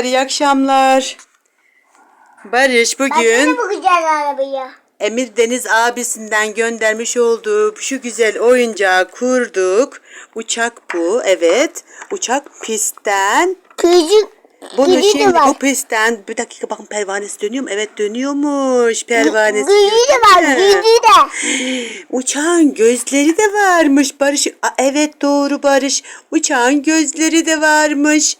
İyi akşamlar. Barış Bugün... bu güzel arabayı. Emir Deniz abisinden göndermiş olduğu şu güzel oyuncağı kurduk. Uçak bu. Evet. Uçak pistten. Küçük Bunu Gücü de şimdi var. bu pistten bir dakika bakın pervanesi dönüyor mu? Evet dönüyormuş pervanesi. gücü de var, He. gücü de. Uçağın gözleri de varmış Barış. Aa, evet doğru Barış. Uçağın gözleri de varmış.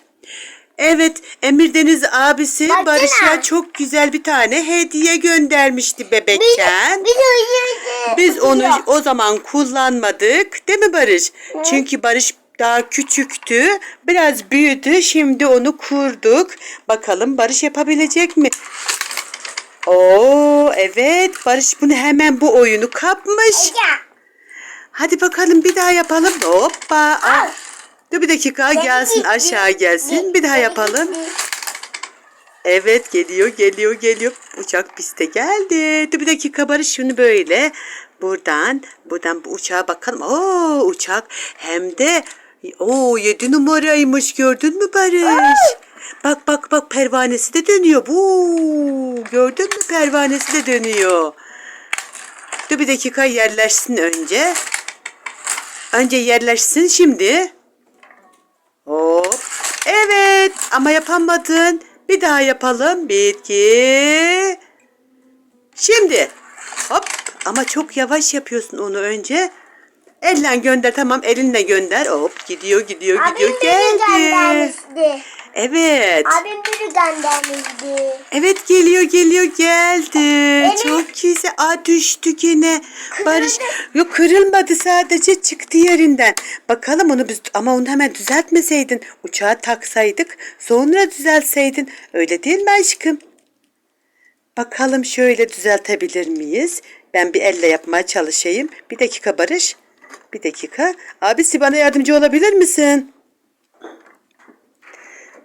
Evet Emir Deniz abisi Baksana. Barış'a çok güzel bir tane hediye göndermişti bebekken. Bir. Biz onu o zaman kullanmadık. Değil mi Barış? Çünkü Barış daha küçüktü. Biraz büyüdü. Şimdi onu kurduk. Bakalım Barış yapabilecek mi? Oo evet Barış bunu hemen bu oyunu kapmış. Hadi bakalım bir daha yapalım. Hoppa. Al. Dur bir dakika gelsin aşağı gelsin. Bir daha yapalım. Evet geliyor geliyor geliyor. Uçak piste geldi. Dur bir dakika Barış şunu böyle. Buradan buradan bu uçağa bakalım. Oo uçak hem de o 7 numaraymış gördün mü Barış? Bak bak bak pervanesi de dönüyor. Bu gördün mü pervanesi de dönüyor. Dur bir dakika yerleşsin önce. Önce yerleşsin şimdi. Hop. Evet ama yapamadın. Bir daha yapalım. Bir, iki. Şimdi. Hop. Ama çok yavaş yapıyorsun onu önce. Ellen gönder tamam elinle gönder. Hop gidiyor gidiyor Abim gidiyor geldi. göndermişti. Evet. Abim göndermişti. Evet geliyor geliyor geldi. Çok güzel. Aa düştü gene. Barış yok kırılmadı sadece çıktı yerinden. Bakalım onu biz ama onu hemen düzeltmeseydin. Uçağa taksaydık sonra düzeltseydin. Öyle değil mi aşkım? Bakalım şöyle düzeltebilir miyiz? Ben bir elle yapmaya çalışayım. Bir dakika Barış. Bir dakika. Abisi bana yardımcı olabilir misin?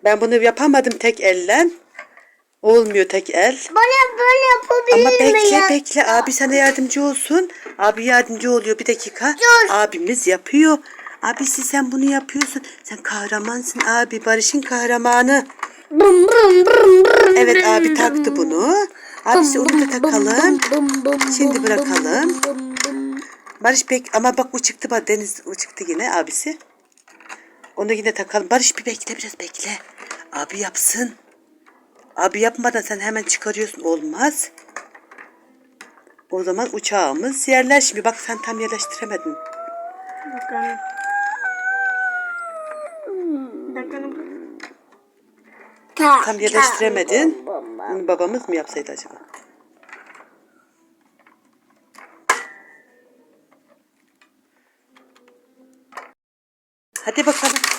Ben bunu yapamadım tek elle. Olmuyor tek el. Bana böyle yapabilir Ama bekle ya? bekle abi sana yardımcı olsun. Abi yardımcı oluyor bir dakika. Dur. Abimiz yapıyor. Abisi sen bunu yapıyorsun. Sen kahramansın abi. Barış'ın kahramanı. Bum bum bum bum. Evet abi taktı bunu. Abisi onu da takalım. Şimdi bırakalım. Barış bek ama bak o çıktı bak Deniz o çıktı yine abisi. Onu yine takalım. Barış bir bekle biraz bekle. Abi yapsın. Abi yapmadan sen hemen çıkarıyorsun. Olmaz. O zaman uçağımız yerleşmiyor. Bak sen tam yerleştiremedin. Bakalım. Ta, Tam yerleştiremedin. Bunu babamız mı yapsaydı acaba? Hadi bakalım.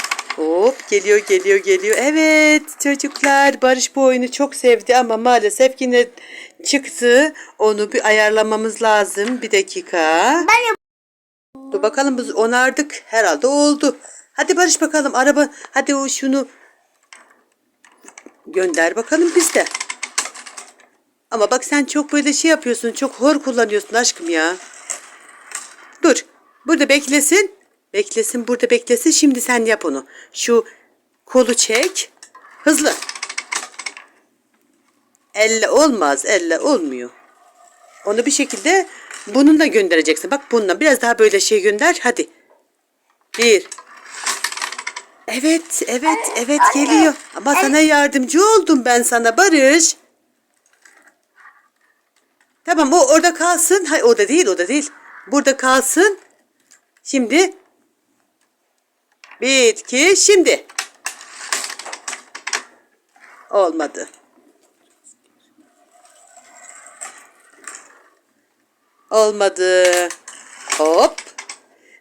Hop geliyor geliyor geliyor. Evet çocuklar Barış bu oyunu çok sevdi ama maalesef yine çıktı. Onu bir ayarlamamız lazım. Bir dakika. Ben Dur bakalım biz onardık. Herhalde oldu. Hadi Barış bakalım araba. Hadi o şunu gönder bakalım biz de. Ama bak sen çok böyle şey yapıyorsun. Çok hor kullanıyorsun aşkım ya. Dur. Burada beklesin. Beklesin burada beklesin. Şimdi sen yap onu. Şu kolu çek. Hızlı. Elle olmaz. Elle olmuyor. Onu bir şekilde bununla göndereceksin. Bak bununla biraz daha böyle şey gönder. Hadi. Bir. Evet, evet, evet geliyor. Ama sana yardımcı oldum ben sana Barış. Tamam o orada kalsın. Hayır o da değil, o da değil. Burada kalsın. Şimdi. Bir, iki, şimdi. Olmadı. Olmadı. Hop.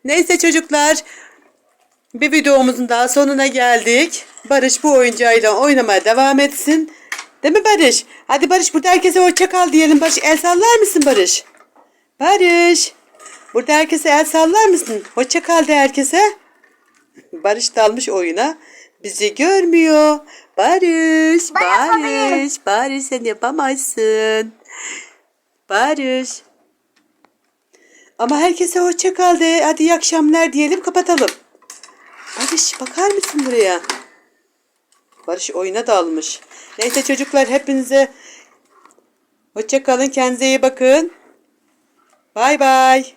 Neyse çocuklar. Bir videomuzun daha sonuna geldik. Barış bu oyuncağıyla oynamaya devam etsin. Değil mi Barış? Hadi Barış burada herkese hoşça kal diyelim. Barış el sallar mısın Barış? Barış. Burada herkese el sallar mısın? Hoşça kal de herkese. Barış dalmış oyuna. Bizi görmüyor. Barış. Barış, Barış sen yapamazsın. Barış. Ama herkese hoşça kal de. Hadi iyi akşamlar diyelim kapatalım. Barış bakar mısın buraya? Barış oyuna dalmış. Neyse çocuklar hepinize hoşça kalın. Kendinize iyi bakın. Bay bay.